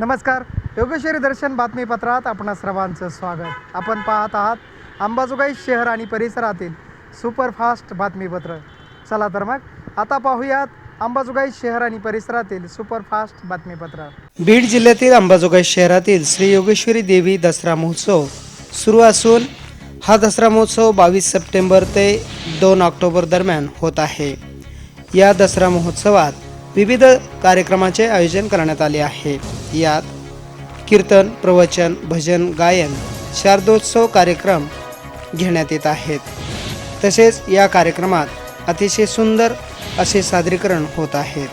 नमस्कार. योगेश्वरी दर्शन बातमीपत्रात आपणा सर्वांचं स्वागत. आपण पाहत आहात अंबाजोगाई शहर आणि परिसरातील सुपरफास्ट बातमीपत्र. चला तर मग आता पाहूयात अंबाजोगाई शहर आणि परिसरातील सुपरफास्ट बातमीपत्र. बीड जिल्ह्यातील अंबाजोगाई शहरातील श्री योगेश्वरी देवी दसरा महोत्सव सुरू असून हा दसरा महोत्सव बावीस सप्टेंबर ते दोन ऑक्टोबर दरम्यान होत आहे. या दसरा महोत्सवात विविध कार्यक्रमाचे आयोजन करण्यात आले आहे. यात कीर्तन प्रवचन भजन गायन शारदोत्सव कार्यक्रम घेण्यात येत आहेत. तसेच या कार्यक्रमात अतिशय सुंदर असे सादरीकरण होत आहेत.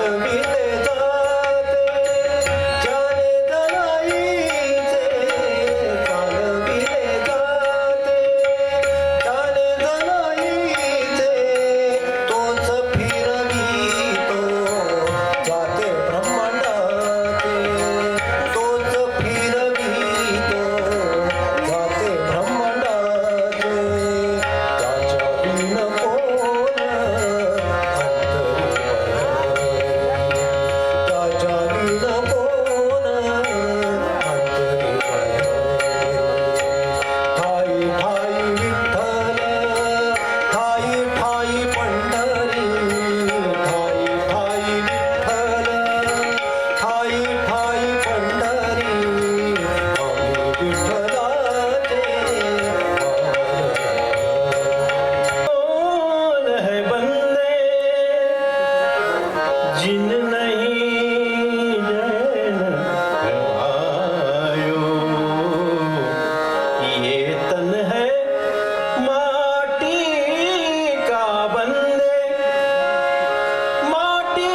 चालविले जिन नहीं जैन ये तन है माटी का बंदे। माटी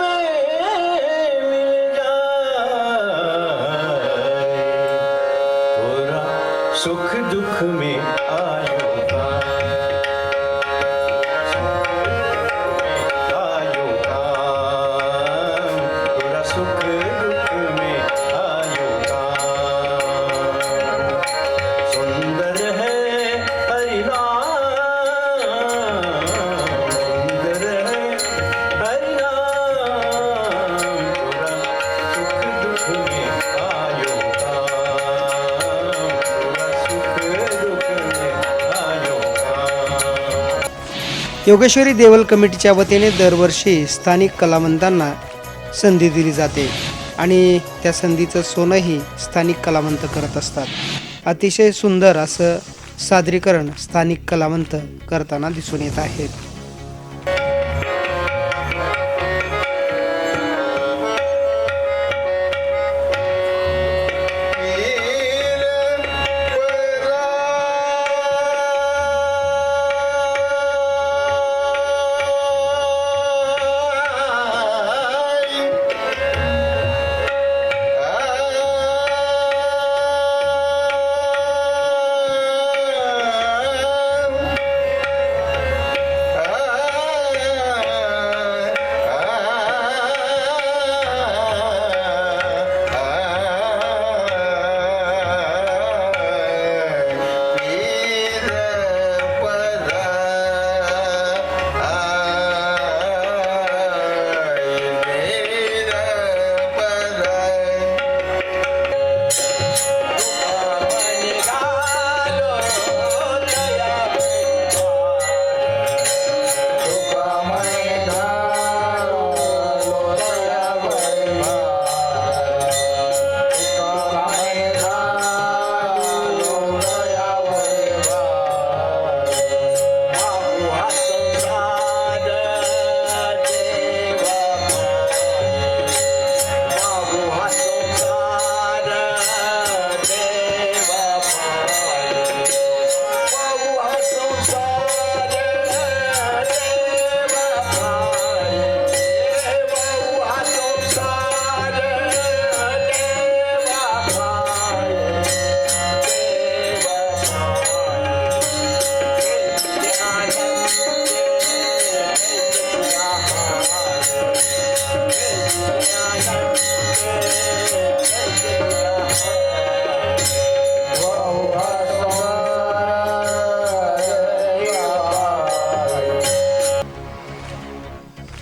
में मिल जाए। पूरा सुख दुख में योगेश्वरी देवल कमिटीच्या वतीने दरवर्षी स्थानिक कलावंतांना संधी दिली जाते आणि त्या संधीचं सोनंही स्थानिक कलावंत करत असतात. अतिशय सुंदर असं सादरीकरण स्थानिक कलावंत करताना दिसून येत आहेत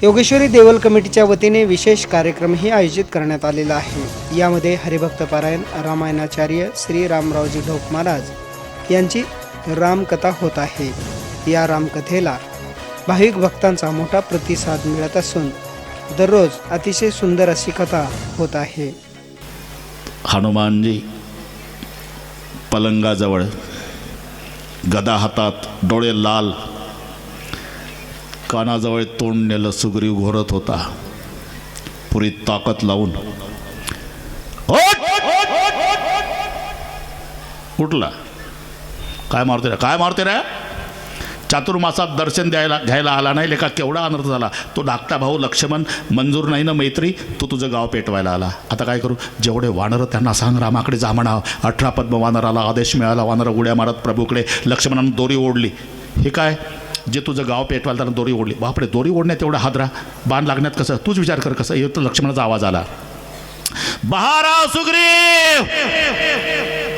योगेश्वरी देवल कमिटीच्या वतीने विशेष कार्यक्रमही आयोजित करण्यात आलेला आहे. यामध्ये हरिभक्त पारायण रामायणाचार्य श्री रामरावजी ढोक महाराज यांची रामकथा होत आहे. या रामकथेला भाविक भक्तांचा मोठा प्रतिसाद मिळत असून दररोज अतिशय सुंदर अशी कथा होत आहे. हनुमानजी पलंगाजवळ गदा हातात डोळे लाल कानाजवळ तोंड नेलं सुग्रीव घोरत होता. पुरी ताकद लावून उठला. काय मारते रे? काय मारते रे? चातुर्मासात दर्शन द्यायला घ्यायला आला नाही लेखा केवढा अनर्थ झाला. तो धाकटा भाऊ लक्ष्मण मंजूर नाही ना मैत्री तो तुझं गाव पेटवायला आला. आता काय करू? जेवढे वानरं त्यांना सांग रामाकडे जा म्हणा. अठरा पद्म वानराला आदेश मिळाला वानर उड्या मारत प्रभूकडे लक्ष्मणानं दोरी ओढली. हे काय? जे तुझं गाव पेटवायला दोरी ओढली. बापरे दोरी ओढण्यात एवढा हादरा? बाण लागण्यात कसं? तूच विचार कर कसं? येतो लक्ष्मणाचा आवाज आला. बहाराव सुग्रीव!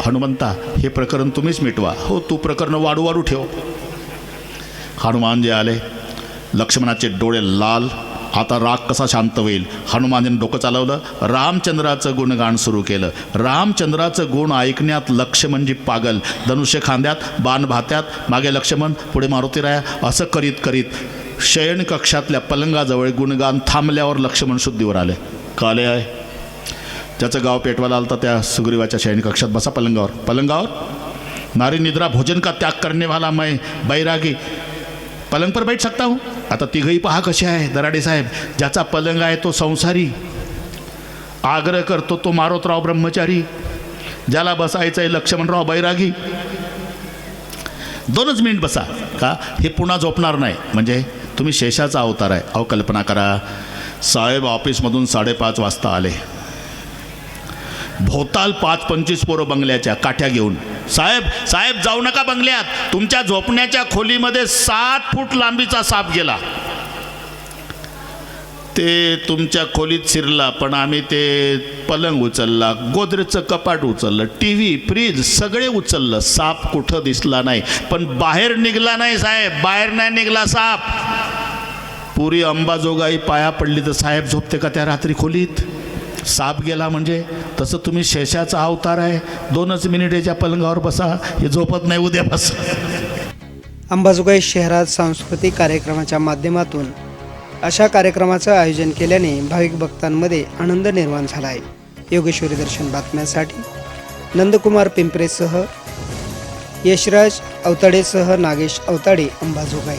हनुमंता हे प्रकरण तुम्हीच मिटवा. हो तू प्रकरण वाढू वाढू ठेव. हनुमान जे आले लक्ष्मणाचे डोळे लाल आता राग कसा शांत होईल? हनुमानने डोकं चालवलं रामचंद्राचं गुणगान सुरू केलं. रामचंद्राचं गुण ऐकण्यात लक्ष्मणजी म्हणजे पागल. धनुष्य खांद्यात बाण भात्यात मागे लक्ष्मण पुढे मारुतीराया असं करीत करीत शयन कक्षातल्या पलंगाजवळ गुणगान थांबल्यावर लक्ष्मण शुद्धीवर आले. काले आहे? ज्याचं गाव पेटवायला आलं त्या सुग्रीवाच्या शयन कक्षात बसा पलंगावर. पलंगावर? नारी निद्रा भोजन का त्याग करने वाला मैं बैरागी. पलंग पर बैठ सकता हूँ? आता तिघही पहा कसे आहे दराडे साहेब. ज्याचा पलंग आहे तो संसारी. आग्रह करतो तो मारोतराव ब्रह्मचारी. ज्याला बसायचं आहे लक्ष्मणराव बैरागी. दोनच मिनिट बसा. का? हे पुन्हा झोपणार नाही. म्हणजे तुम्ही शेषाचा अवतार आहे. अहो कल्पना करा. साहेब ऑफिसमधून साडेपाच वाजता आले. भोताल पाच पंचवीस पोरं बंगल्याच्या काठ्या घेऊन. साहेब साहेब जाऊ नका बंगल्यात. तुमच्या झोपण्याच्या खोलीमध्ये सात फूट लांबीचा साप गेला. ते तुमच्या खोलीत शिरला पण आम्ही ते पलंग उचलला गोदरेजचं कपाट उचललं टी व्ही फ्रीज सगळे उचललं. साप कुठं दिसला नाही. पण बाहेर निघला नाही साहेब. बाहेर नाही निघला साप. पुरी अंबाजोगाई पाया पडली तर साहेब झोपते का त्या रात्री खोलीत? साप गेला म्हणजे तसं तुम्ही शेषाचा अवतार आहे. दोनच मिनिटेच्या पलंगावर बसा. हे झोपत नाही उद्या बस. अंबाजोगाई शहरात सांस्कृतिक कार्यक्रमाच्या माध्यमातून अशा कार्यक्रमाचं आयोजन केल्याने भाविक भक्तांमध्ये आनंद निर्माण झाला आहे योगेश्वरी दर्शन बातम्यांसाठी नंदकुमार पिंपरेसह यशराज अवताडेसह नागेश अवताडे अंबाजोगाई.